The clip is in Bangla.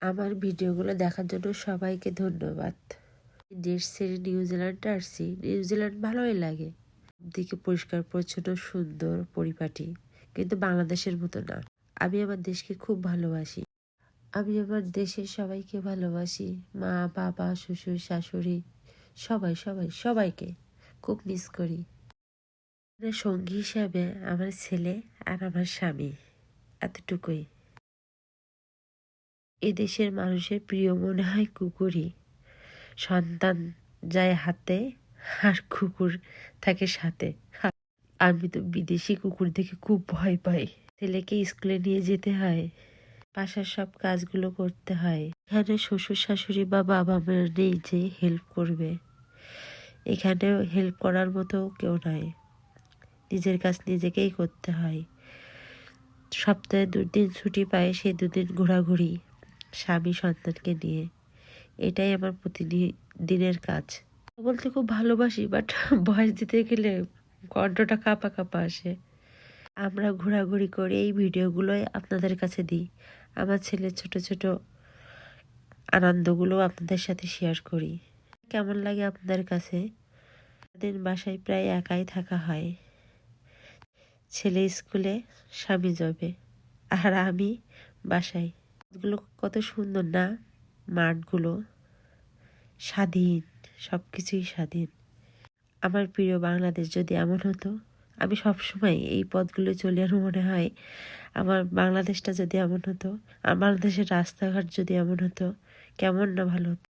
আমার ভিডিওগুলো দেখার জন্য সবাইকে ধন্যবাদ। দেশ ছেড়ে নিউজিল্যান্ডে আসছি। নিউজিল্যান্ড ভালোই লাগে। দিকে পরিষ্কার, পরিচ্ছন্ন, সুন্দর পরিপাটি। কিন্তু বাংলাদেশের মতো না। আমি আমার দেশকে খুব ভালোবাসি। আমি আমার দেশের সবাইকে ভালোবাসি। মা, বাবা, শ্বশুর, শাশুড়ি, সবাই সবাই, সবাইকে খুব মিস করি। সঙ্গী হিসাবে আমার ছেলে আর আমার স্বামী, এতটুকুই। এদেশের মানুষের প্রিয় মনে হয় কুকুরই। সন্তান যায় হাতে আর কুকুর থাকে সাথে। আমি তো বিদেশি কুকুর দেখে খুব ভয় পাই। ছেলেকে স্কুলে নিয়ে যেতে হয়, বাসার সব কাজগুলো করতে হয়। এখানে শ্বশুর শাশুড়ি বা বাবা মা নেই যে হেল্প করবে। এখানেও হেল্প করার মতো কেউ নাই। নিজের কাজ নিজেকেই করতে হয়। সপ্তাহে দুদিন ছুটি পায় সেই দুদিন ঘোরাঘুরি। স্বামী সন্তানকে নিয়ে। এটাই আমার প্রতিদিনের কাজ। বলতে খুব ভালোবাসি বাট বয়স দিতে গেলে কণ্ঠটা কাঁপা কাঁপা আসে। আমরা ঘোরাঘুরি করে এই ভিডিওগুলোই আপনাদের কাছে দিই। আমার ছেলের ছোট ছোট আনন্দগুলো আপনাদের সাথে শেয়ার করি। কেমন লাগে আপনাদের কাছে? দিন বাসায় প্রায় একাই থাকা হয়। ছেলে স্কুলে, স্বামী যাবে আর আমি বাসায়। এগুলো কত সুন্দর না? মাঠগুলো স্বাধীন সব কিছুই স্বাধীন। আমার প্রিয় বাংলাদেশ যদি এমন হতো, আমি সবসময় এই পথগুলো চলে আর মনে হয়। আমার বাংলাদেশটা যদি এমন হতো, আমার বাংলাদেশের রাস্তাঘাট যদি এমন হতো, কেমন না ভালো হতো।